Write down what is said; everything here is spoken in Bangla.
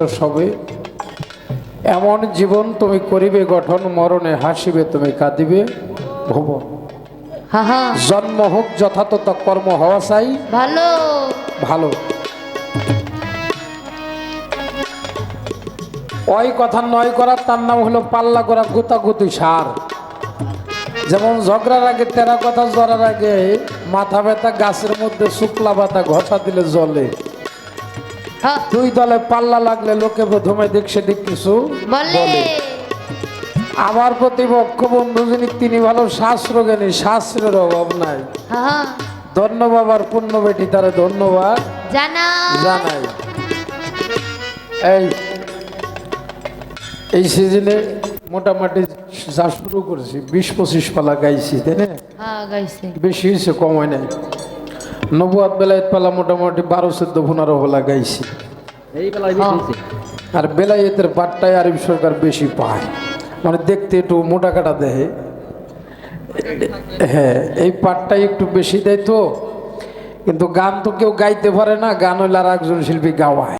সবে। এমন জীবন তুমি করিবে গঠন মরণে হাসিবে তুমি কাঁদিবে ভুবন জন্ম হোক যথাযথ কর্ম হওয়া চাই। ভালো। ভালো। ওই কথা নয় করা তার নাম হলো পাল্লা করা গুতাগুতি সার। যেমন ঝগড়ার আগে তেরা কথা জড়ার আগে মাথা ব্যথা গাছের মধ্যে শুক্লা পাতা ঘষা দিলে জলে দুই দলে পাল্লা লাগলে লোকে প্রথমে দিক সেদিক কিছু বলে। আমার প্রতিপক্ষ বন্ধু যিনি তিনি ভালো শাস্ত্র জ্ঞানী শাস্ত্রের অভাব নাই। হা হা ধন্যবাদ আর পূর্ণ বেটি তারে ধন্যবাদ জানাই। এই এই সিজনে মোটামুটি যা শুরু করেছি বিশ পঁচিশ পালা গাইছি তাই না? হ্যাঁ বেশি হয়েছে কমায় নাই। নবুয়াদ বেলায়েত পালা মোটামুটি বারো চোদ্দ পনেরো বেলা গাইছি। বেশি আর বেলায়েতের পাটটাই আরিব সরকার বেশি পায়। মানে দেখতে একটু মোটা কাটা দেহে। হ্যাঁ এই পাটটাই একটু বেশি দেয় তো। কিন্তু গান তো কেউ গাইতে পারে না গান হইলে আর একজন শিল্পী গাওয়ায়।